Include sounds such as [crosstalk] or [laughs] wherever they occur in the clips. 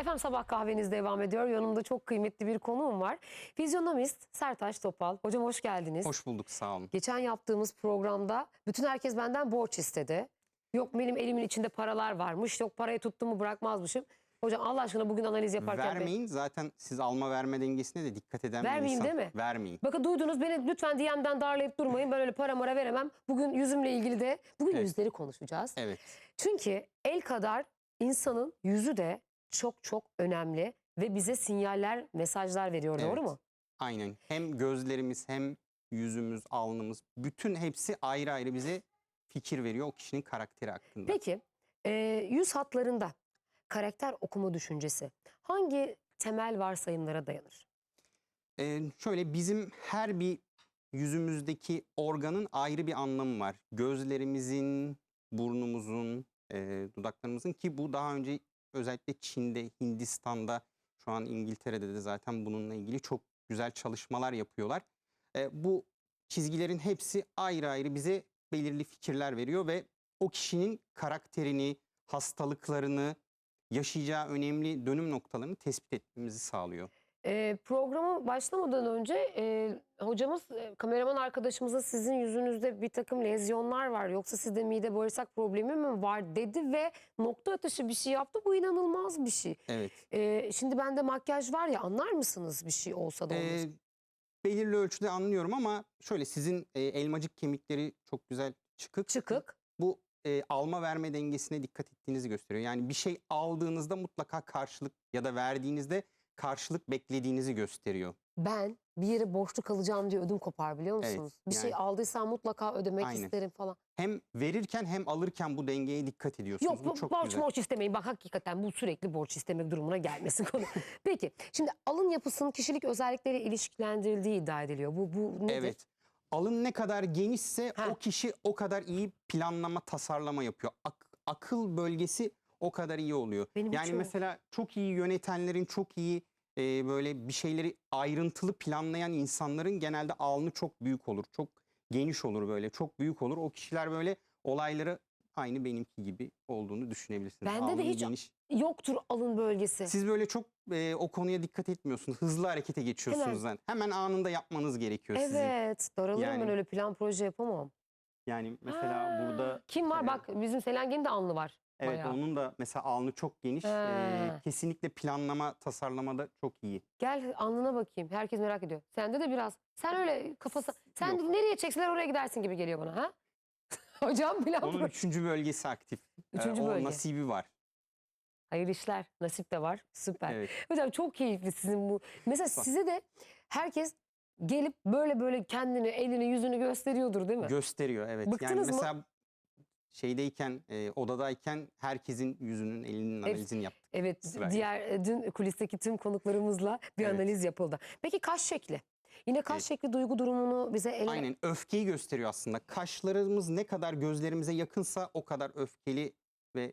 Efendim sabah kahveniz devam ediyor. Yanımda çok kıymetli bir konuğum var. Fizyonomist Sertaç Topal. Hocam hoş geldiniz. Hoş bulduk sağ olun. Geçen yaptığımız programda bütün herkes benden borç istedi. Yok benim elimin içinde paralar varmış. Yok parayı tuttuğumu bırakmazmışım. Hocam Allah aşkına bugün analiz yaparken... Vermeyin zaten siz alma verme dengesine de dikkat eden Vermeyeyim bir insan. değil mi? Vermeyin. Bakın duydunuz beni lütfen DM'den darlayıp durmayın. Ben öyle para mara veremem. Bugün yüzümle ilgili de bugün Evet. yüzleri konuşacağız. Evet. Çünkü el kadar insanın yüzü de çok çok önemli ve bize sinyaller, mesajlar veriyor. Doğru Evet. mu? Aynen. Hem gözlerimiz hem yüzümüz, alnımız bütün hepsi ayrı ayrı bize fikir veriyor o kişinin karakteri hakkında. Peki e, yüz hatlarında karakter okuma düşüncesi hangi temel varsayımlara dayanır? Ee, şöyle bizim her bir yüzümüzdeki organın ayrı bir anlamı var. Gözlerimizin, burnumuzun, e, dudaklarımızın ki bu daha önce özellikle Çin'de, Hindistan'da, şu an İngiltere'de de zaten bununla ilgili çok güzel çalışmalar yapıyorlar. E, bu çizgilerin hepsi ayrı ayrı bize belirli fikirler veriyor ve o kişinin karakterini, hastalıklarını, yaşayacağı önemli dönüm noktalarını tespit etmemizi sağlıyor. E, programa başlamadan önce e, hocamız, e, kameraman arkadaşımıza sizin yüzünüzde bir takım lezyonlar var yoksa sizde mide bağırsak problemi mi var dedi ve nokta atışı bir şey yaptı. Bu inanılmaz bir şey. Evet. E, şimdi bende makyaj var ya anlar mısınız bir şey olsa da olmasa? Ee, belirli ölçüde anlıyorum ama şöyle sizin e, elmacık kemikleri çok güzel çıkık. Çıkık. Bu e, alma verme dengesine dikkat ettiğinizi gösteriyor. Yani bir şey aldığınızda mutlaka karşılık ya da verdiğinizde karşılık beklediğinizi gösteriyor. Ben bir yere borçlu kalacağım diye ödüm kopar biliyor Evet, musunuz? bir şey yani- aldıysam mutlaka ödemek Aynen. isterim falan. Hem verirken hem alırken bu dengeye dikkat ediyorsunuz. Yok bu çok borç güzel. borç istemeyin. Bak hakikaten bu sürekli borç istemek durumuna gelmesin konu. [laughs] Peki şimdi alın yapısının kişilik özellikleriyle ilişkilendirildiği iddia ediliyor. Bu, bu nedir? Evet. Alın ne kadar genişse Ha. o kişi o kadar iyi planlama, tasarlama yapıyor. Ak- akıl bölgesi o kadar iyi oluyor. Benim yani mesela çok iyi yönetenlerin, çok iyi e, böyle bir şeyleri ayrıntılı planlayan insanların genelde alnı çok büyük olur. Çok geniş olur böyle, çok büyük olur. O kişiler böyle olayları aynı benimki gibi olduğunu düşünebilirsiniz. Bende de Alnı hiç- geniş. Yoktur alın bölgesi. Siz böyle çok e, o konuya dikkat etmiyorsunuz. Hızlı harekete geçiyorsunuz. Hemen, hemen anında yapmanız gerekiyor sizin. evet. Daralırım ben Yani- öyle plan proje yapamam. Yani mesela Ha, burada Kim var? e, Bak bizim Selengen'in de alnı var. Evet bayağı. onun da mesela alnı çok geniş. Ee, Ha. kesinlikle planlama, tasarlamada çok iyi. Gel alnına bakayım. Herkes merak ediyor. Sende de biraz. Sen öyle kafası. Sen Yok. nereye çekseler oraya gidersin gibi geliyor bana ha? [laughs] Hocam plan Onun proje. üçüncü bölgesi aktif. Ee, Üçüncü o bölge. nasibi var. Hayırlı işler. Nasip de var. Süper. Evet. Hocam çok keyifli sizin bu. Mesela Sağ- size de herkes gelip böyle böyle kendini, elini, yüzünü gösteriyordur değil mi? Gösteriyor evet. Bıktınız mı? yani mesela şeydeyken, e, odadayken herkesin yüzünün, elinin analizini yaptık. evet, Sırayla. diğer e, dün kulisteki tüm konuklarımızla bir Evet. analiz yapıldı. Peki kaş şekli? Yine kaş Evet. şekli duygu durumunu bize ele... Aynen öfkeyi gösteriyor aslında. Kaşlarımız ne kadar gözlerimize yakınsa o kadar öfkeli ve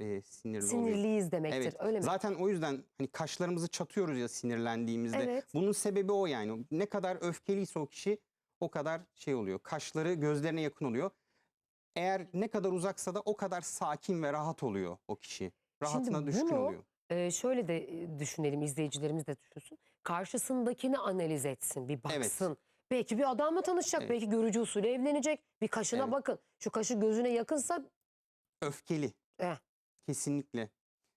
e, sinirli oluyor. sinirliyiz demektir. Evet. Öyle mi? Zaten o yüzden hani kaşlarımızı çatıyoruz ya sinirlendiğimizde. Evet. Bunun sebebi o yani. Ne kadar öfkeliyse o kişi o kadar şey oluyor. Kaşları gözlerine yakın oluyor. Eğer ne kadar uzaksa da o kadar sakin ve rahat oluyor o kişi. Rahatına düşkün bunu oluyor. Ee, şöyle de e, düşünelim, izleyicilerimiz de düşünsün. Karşısındakini analiz etsin, bir Evet. baksın. Belki bir adamla tanışacak, Evet. belki görücü usulü evlenecek. Bir kaşına Evet. bakın. Şu kaşı gözüne yakınsa Öfkeli. Eh. Kesinlikle.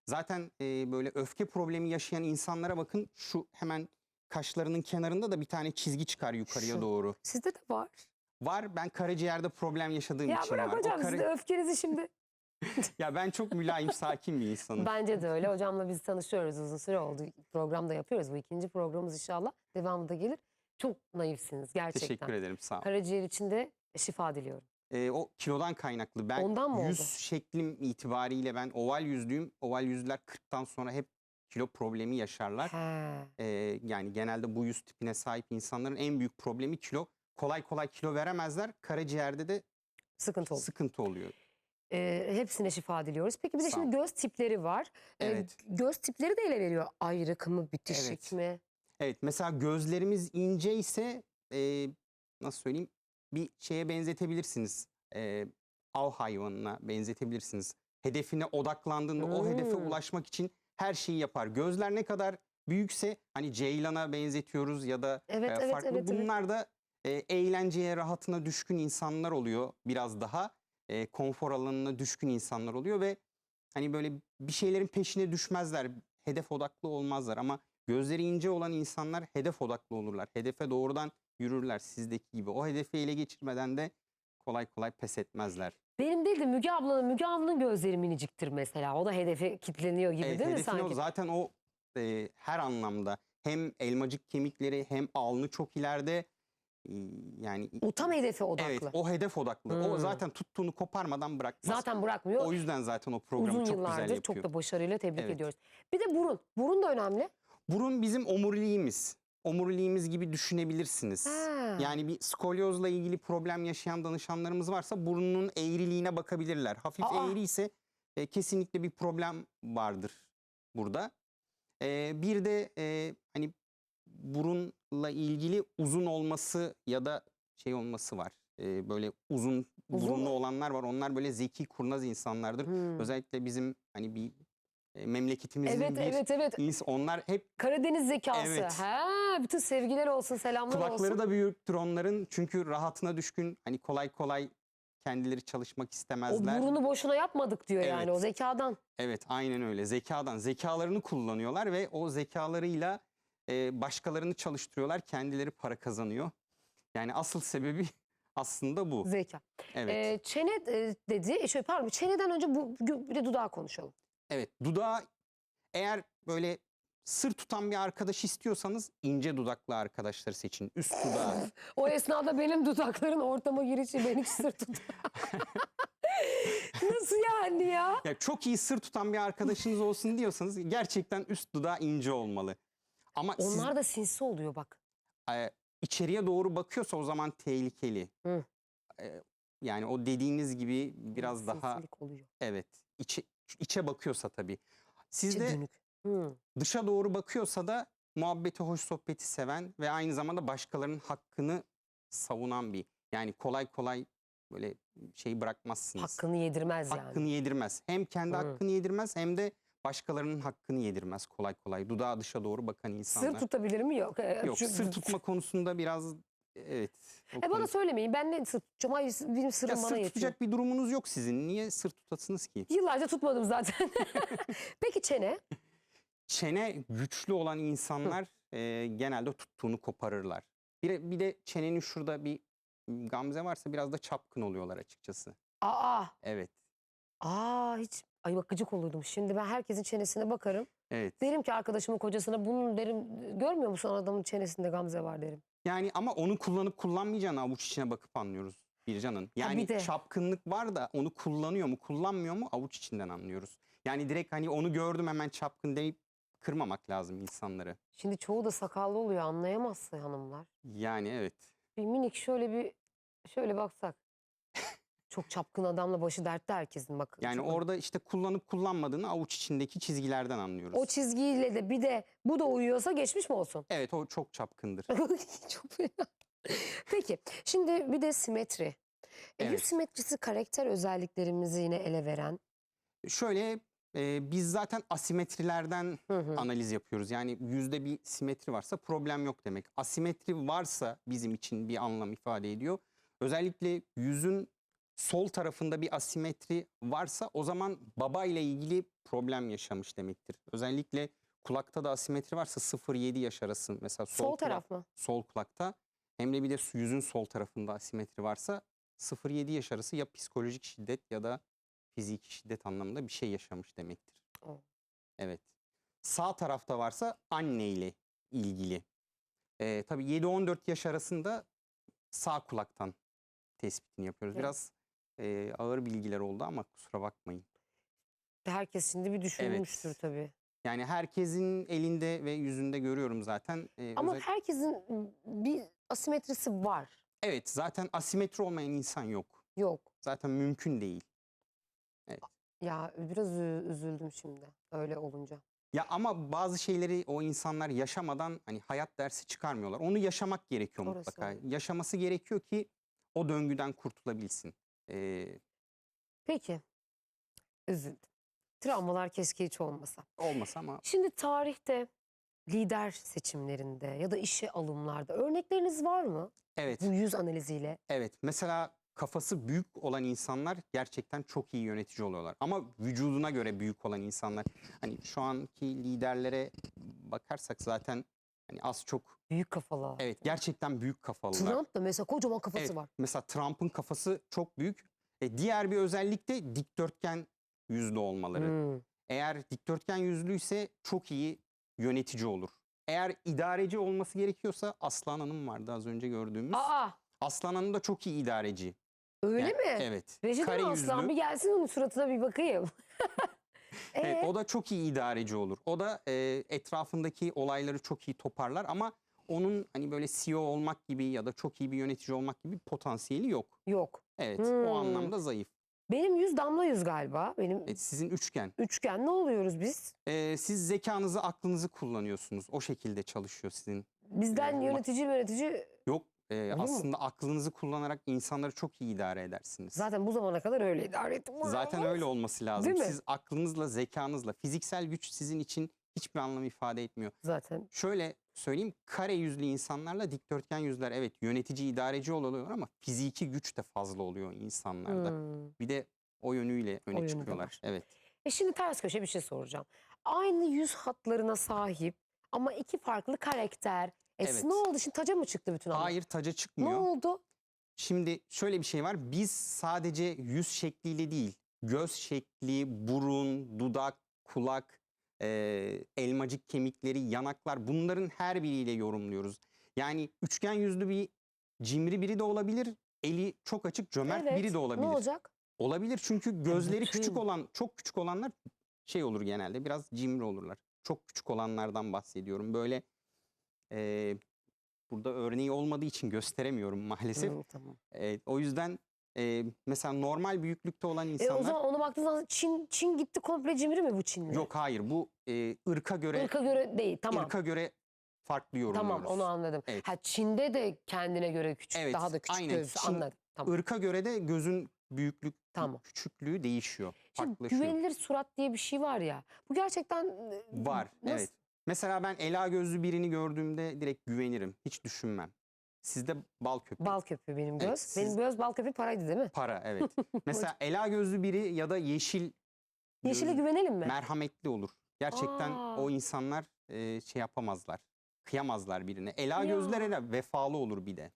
Zaten e, böyle öfke problemi yaşayan insanlara bakın şu hemen kaşlarının kenarında da bir tane çizgi çıkar yukarıya Şu. doğru. sizde de var. Var ben karaciğerde problem yaşadığım Ya için bırak var. O hocam siz de öfkenizi şimdi. [laughs] [laughs] Ya ben çok mülayim, sakin bir insanım. Bence de öyle. Hocamla biz tanışıyoruz uzun süre oldu. Programda yapıyoruz. Bu ikinci programımız inşallah. Devamı da gelir. Çok naifsiniz gerçekten. Teşekkür ederim sağ ol. Karaciğer için de şifa diliyorum. Ee, o kilodan kaynaklı. Ben Ondan mı yüz oldu? şeklim itibariyle ben oval yüzlüyüm. Oval yüzlüler 40'tan sonra hep kilo problemi yaşarlar. He. Ee, yani genelde bu yüz tipine sahip insanların en büyük problemi kilo. Kolay kolay kilo veremezler. Karaciğerde de Sıkıntı oldu. sıkıntı oluyor. Ee, hepsine şifa diliyoruz. Peki bir de Sağ şimdi göz tipleri var. Evet. göz tipleri de ele veriyor. Ayrık mı, bitişik Evet. mi? Evet mesela gözlerimiz ince ise e, nasıl söyleyeyim bir şeye benzetebilirsiniz. E, av hayvanına benzetebilirsiniz. Hedefine odaklandığında o hedefe Hmm. ulaşmak için her şeyi yapar. Gözler ne kadar büyükse hani Ceylan'a benzetiyoruz ya da Evet, e, evet, farklı. evet, evet. Bunlar da e, eğlenceye, rahatına düşkün insanlar oluyor biraz daha. E, konfor alanına düşkün insanlar oluyor ve hani böyle bir şeylerin peşine düşmezler. Hedef odaklı olmazlar ama gözleri ince olan insanlar hedef odaklı olurlar. Hedefe doğrudan yürürler sizdeki gibi. O hedefi ele geçirmeden de kolay kolay pes etmezler. Benim değil de Müge ablanın, Müge ablanın gözleri miniciktir mesela. O da hedefe kilitleniyor gibi Evet, değil mi hedefin o. sanki? Zaten o e, her anlamda hem elmacık kemikleri hem alnı çok ileride yani O tam hedefe odaklı. evet o hedef odaklı. O Hmm. zaten tuttuğunu koparmadan bırakmaz. Zaten bırakmıyor. o yüzden zaten o programı Uzun çok güzel yapıyor. çok da başarıyla tebrik Evet. ediyoruz. Bir de burun. Burun da önemli. Burun bizim omuriliğimiz. Omuriliğimiz gibi düşünebilirsiniz. Ha. Yani bir skolyozla ilgili problem yaşayan danışanlarımız varsa burnunun eğriliğine bakabilirler. Hafif Aa. eğri ise e, kesinlikle bir problem vardır burada. E, bir de e, hani burunla ilgili uzun olması ya da şey olması var. E, böyle uzun Uzun burunlu olanlar var. Onlar böyle zeki, kurnaz insanlardır. Hmm. Özellikle bizim hani bir e, memleketimizin Evet bir evet evet. ins- onlar hep Karadeniz zekası. Evet. Ha, bütün sevgiler olsun, selamlar Kulakları olsun. da büyüktür onların çünkü rahatına düşkün. Hani kolay kolay kendileri çalışmak O istemezler. burunu boşuna yapmadık diyor yani Evet. o zekadan. Evet aynen öyle. Zekadan. Zekalarını kullanıyorlar ve o zekalarıyla e, başkalarını çalıştırıyorlar. Kendileri para kazanıyor. Yani asıl sebebi [laughs] aslında bu. Zeka. Evet. Ee, çene e, dedi. Şöyle pardon çeneden önce bu bir de dudağı konuşalım. Evet. Dudağı eğer böyle sır tutan bir arkadaş istiyorsanız ince dudaklı arkadaşları seçin. Üst dudağı. [laughs] O esnada benim dudakların ortama girişi beni sır tut. [laughs] Nasıl yani ya? Ya çok iyi sır tutan bir arkadaşınız olsun diyorsanız gerçekten üst dudağı ince olmalı. Ama siz Onlar da sinsi oluyor bak. e, içeriye doğru bakıyorsa o zaman tehlikeli. Hı. E, yani o dediğiniz gibi biraz daha Sinsilik oluyor. evet içe, içe bakıyorsa tabii. İçe Sizde dönük. Hı. dışa doğru bakıyorsa da muhabbeti, hoş sohbeti seven ve aynı zamanda başkalarının hakkını savunan bir. Yani kolay kolay böyle şey bırakmazsınız. Hakkını yedirmez yani. hakkını yedirmez. Hem kendi Hı. hakkını yedirmez hem de başkalarının hakkını yedirmez kolay kolay. Dudağı dışa doğru bakan insanlar. Sır tutabilir mi? Yok. Ee, Yok şu- sır tutma konusunda biraz evet. E bana konu- söylemeyin. Ben ne sır tutacağım? Hayır benim sırrım ya bana sır yetiyor. tutacak bir durumunuz yok sizin. Niye sır tutasınız ki? Yıllarca tutmadım zaten. [laughs] Peki çene? Çene güçlü olan insanlar e, genelde tuttuğunu koparırlar. Bir, de- bir de çenenin şurada bir gamze varsa biraz da çapkın oluyorlar açıkçası. Aa. Evet. Aa hiç. Ay bak gıcık olurdum. Şimdi ben herkesin çenesine bakarım. Evet. Derim ki arkadaşımın kocasına bunun derim görmüyor musun adamın çenesinde gamze var derim. Yani ama onu kullanıp kullanmayacağını avuç içine bakıp anlıyoruz Bircan'ın. Yani de. çapkınlık var da onu kullanıyor mu kullanmıyor mu avuç içinden anlıyoruz. Yani direkt hani onu gördüm hemen çapkın deyip kırmamak lazım insanları. Şimdi çoğu da sakallı oluyor anlayamazsın hanımlar. Yani evet. Bir minik şöyle bir şöyle baksak. Çok çapkın adamla başı dertte herkesin bak. Yani çok- orada işte kullanıp kullanmadığını avuç içindeki çizgilerden anlıyoruz. o çizgiyle de bir de bu da uyuyorsa geçmiş mi olsun? evet o çok çapkındır. [laughs] Çok fena. Peki şimdi bir de simetri. E, Yüz Evet. simetrisi karakter özelliklerimizi yine ele veren. Şöyle e, biz zaten asimetrilerden Hı hı. analiz yapıyoruz. Yani yüzde bir simetri varsa problem yok demek. Asimetri varsa bizim için bir anlam ifade ediyor. Özellikle yüzün sol tarafında bir asimetri varsa o zaman baba ile ilgili problem yaşamış demektir. Özellikle kulakta da asimetri varsa 0-7 yaş arası mesela sol, Sol kulak- taraf mı? sol kulakta hem de bir de yüzün sol tarafında asimetri varsa 0-7 yaş arası ya psikolojik şiddet ya da fiziki şiddet anlamında bir şey yaşamış demektir. O. Evet. Sağ tarafta varsa anne ile ilgili. Ee, tabii 7-14 yaş arasında sağ kulaktan tespitini yapıyoruz. Evet. Biraz e, ağır bilgiler oldu ama kusura bakmayın. Herkes şimdi bir düşünmüştür tabii. Yani herkesin elinde ve yüzünde görüyorum zaten. Ee, Ama özel- herkesin bir asimetrisi var. Evet zaten asimetri olmayan insan yok. Yok. Zaten mümkün değil. Ya biraz ü- üzüldüm şimdi öyle olunca. Ya ama bazı şeyleri o insanlar yaşamadan hani hayat dersi çıkarmıyorlar. Onu yaşamak gerekiyor Orası mutlaka. öyle. Yaşaması gerekiyor ki o döngüden kurtulabilsin. Ee, Peki. Üzüldüm. Travmalar keşke hiç olmasa. Olmasa ama Şimdi tarihte lider seçimlerinde ya da işe alımlarda örnekleriniz var mı? evet. Bu yüz analiziyle. Evet. Mesela kafası büyük olan insanlar gerçekten çok iyi yönetici oluyorlar. Ama vücuduna göre büyük olan insanlar hani şu anki liderlere bakarsak zaten hani az çok Büyük kafalı. evet gerçekten büyük kafalılar. Trump da mesela kocaman kafası Evet, var. Mesela Trump'ın kafası çok büyük. E, diğer bir özellik de dikdörtgen yüzlü olmaları. Hmm. Eğer dikdörtgen yüzlüyse çok iyi yönetici olur. Eğer idareci olması gerekiyorsa Aslan Hanım vardı az önce gördüğümüz. Aa Aslan Hanım da çok iyi idareci. öyle Yani- mi? Evet. Rejiden Kare Aslan yüzlü. bir gelsin onun suratına bir bakayım. [laughs] [laughs] Evet, Ee? o da çok iyi idareci olur. O da e, etrafındaki olayları çok iyi toparlar ama onun hani böyle CEO olmak gibi ya da çok iyi bir yönetici olmak gibi potansiyeli yok. Yok. Evet, Hmm. o anlamda zayıf. Benim yüz damla yüz galiba. Benim Evet, sizin üçgen. üçgen ne oluyoruz biz? E, siz zekanızı, aklınızı kullanıyorsunuz. O şekilde çalışıyor sizin. Bizden Ee, yönetici yönetici Yok, e, mi? aslında aklınızı kullanarak insanları çok iyi idare edersiniz. zaten bu zamana kadar öyle idare ettim. Zaten öyle olması lazım. Değil mi? Siz aklınızla, zekanızla, fiziksel güç sizin için hiçbir anlam ifade etmiyor. Zaten Şöyle söyleyeyim, kare yüzlü insanlarla dikdörtgen yüzler evet yönetici, idareci oluyorlar ama fiziki güç de fazla oluyor insanlarda. hmm. Bir de o yönüyle öne de çıkıyorlar. Evet. E şimdi ters köşe bir şey soracağım. Aynı yüz hatlarına sahip ama iki farklı karakter. E Evet. ne oldu şimdi taca mı çıktı bütün onlar? Hayır taca Ne çıkmıyor. oldu? Şimdi şöyle bir şey var. Biz sadece yüz şekliyle değil, göz şekli, burun, dudak, kulak, eee, elmacık kemikleri, yanaklar bunların her biriyle yorumluyoruz. Yani üçgen yüzlü bir cimri biri de olabilir, eli çok açık cömert evet. biri de olabilir. Ne olacak? Olabilir çünkü gözleri küçük bütün- olan, çok küçük olanlar şey olur genelde biraz cimri olurlar. Çok küçük olanlardan bahsediyorum. Böyle eee, burada örneği olmadığı için gösteremiyorum maalesef. Hmm, tamam. E, o yüzden e, mesela normal büyüklükte olan E insanlar o zaman ona baktığın zaman Çin, Çin gitti komple cimri mi bu Çinli? yok hayır bu e, ırka göre Irka göre değil tamam. ırka göre farklı yorumluyoruz. Tamam onu anladım. Evet. Ha Çin'de de kendine göre küçük Evet, daha da küçük aynen. göz Çin- anladım. Tamam. Irka göre de gözün büyüklük Tamam. küçüklüğü değişiyor. Şimdi güvenilir surat diye bir şey var ya. Bu gerçekten e, Var nasıl- evet. Mesela ben ela gözlü birini gördüğümde direkt güvenirim. Hiç düşünmem. Sizde bal köpüğü. Bal köpüğü benim göz. Evet, siz- Benim göz bal köpüğü paraydı değil mi? Para [laughs] evet. Mesela ela gözlü biri ya da yeşil Yeşile göz- güvenelim mi? merhametli olur. Gerçekten Aa. o insanlar e, şey yapamazlar. Kıyamazlar birine. Ela Ya. gözler hele vefalı olur bir de.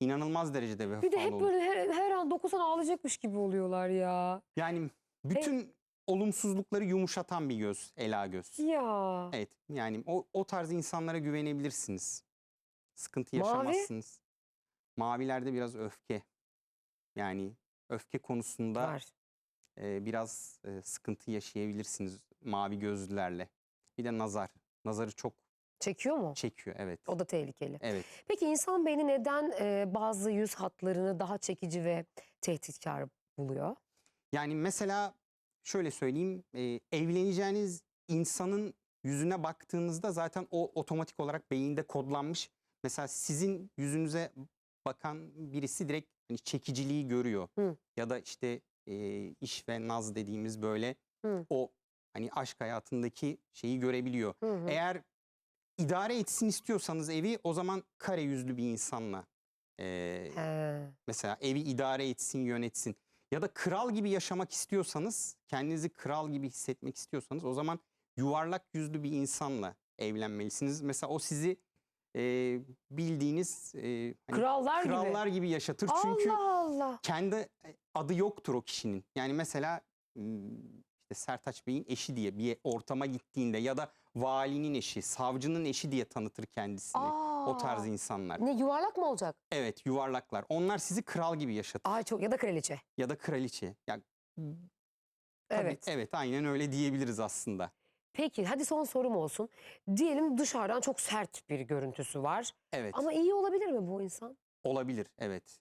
İnanılmaz derecede vefalı Bir de hep olur. böyle her, her an dokusan ağlayacakmış gibi oluyorlar ya. Yani bütün olumsuzlukları yumuşatan bir göz, ela göz. Ya. Evet yani o, o tarz insanlara güvenebilirsiniz. Sıkıntı Mavi? yaşamazsınız. Mavilerde biraz öfke. Yani öfke konusunda Var. e, biraz e, sıkıntı yaşayabilirsiniz mavi gözlülerle. Bir de nazar. Nazarı çok Çekiyor mu? çekiyor evet. O da tehlikeli. Evet. Peki insan beyni neden e, bazı yüz hatlarını daha çekici ve tehditkar buluyor? Yani mesela şöyle söyleyeyim, e, evleneceğiniz insanın yüzüne baktığınızda zaten o otomatik olarak beyinde kodlanmış. Mesela sizin yüzünüze bakan birisi direkt hani çekiciliği görüyor. Hı. Ya da işte e, iş ve naz dediğimiz böyle Hı. o hani aşk hayatındaki şeyi görebiliyor. Hı hı. Eğer idare etsin istiyorsanız evi o zaman kare yüzlü bir insanla e. Mesela evi idare etsin, yönetsin. Ya da kral gibi yaşamak istiyorsanız, kendinizi kral gibi hissetmek istiyorsanız o zaman yuvarlak yüzlü bir insanla evlenmelisiniz. Mesela o sizi e, bildiğiniz e, hani Krallar, krallar gibi. gibi. yaşatır. Çünkü Allah Allah. kendi e, adı yoktur o kişinin. Yani mesela m, işte Sertaç Bey'in eşi diye bir ortama gittiğinde ya da valinin eşi, savcının eşi diye tanıtır kendisini. O tarz insanlar. Ne yuvarlak mı olacak? Evet yuvarlaklar. Onlar sizi kral gibi yaşatır. Ay çok ya da kraliçe. ya da kraliçe. Ya, tabii, Evet. evet aynen öyle diyebiliriz aslında. Peki hadi son sorum olsun. Diyelim dışarıdan çok sert bir görüntüsü var. Evet Ama iyi olabilir mi bu insan? olabilir evet.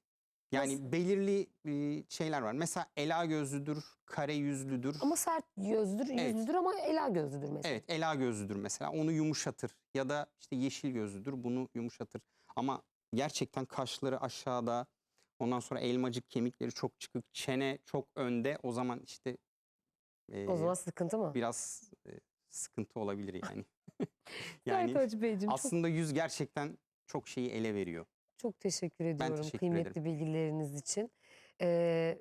Yani Nasıl? belirli e, şeyler var. Mesela ela gözlüdür, kare yüzlüdür. Ama sert yüzdür, Evet. ama ela gözlüdür mesela. Evet ela gözlüdür mesela onu yumuşatır. Ya da işte yeşil gözlüdür bunu yumuşatır. Ama gerçekten kaşları aşağıda ondan sonra elmacık kemikleri çok çıkık, çene çok önde o zaman işte e, O zaman sıkıntı mı? biraz e, sıkıntı olabilir yani. [laughs] [laughs] yani Sertaç Beyciğim çok, aslında yüz gerçekten çok şeyi ele veriyor. Çok teşekkür ediyorum teşekkür kıymetli ederim. bilgileriniz için. Ee,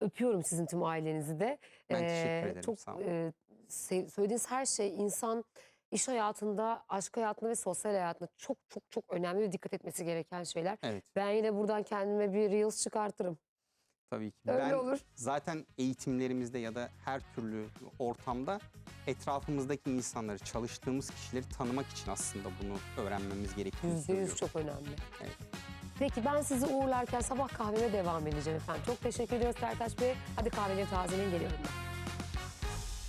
öpüyorum sizin tüm ailenizi de. Ben teşekkür Ee, ederim, Çok sağ olun. e, söylediğiniz her şey insan iş hayatında, aşk hayatında ve sosyal hayatında çok çok çok önemli ve dikkat etmesi gereken şeyler. Evet Ben yine buradan kendime bir Reels çıkartırım. Tabii ki. Öyle ben olur. zaten eğitimlerimizde ya da her türlü ortamda etrafımızdaki insanları, çalıştığımız kişileri tanımak için aslında bunu öğrenmemiz yüz söylüyorum. çok önemli. Evet. Peki ben sizi uğurlarken sabah kahveme devam edeceğim efendim. Çok teşekkür ediyoruz Sertaç Bey. Hadi kahveleri tazeleyin geliyorum ben.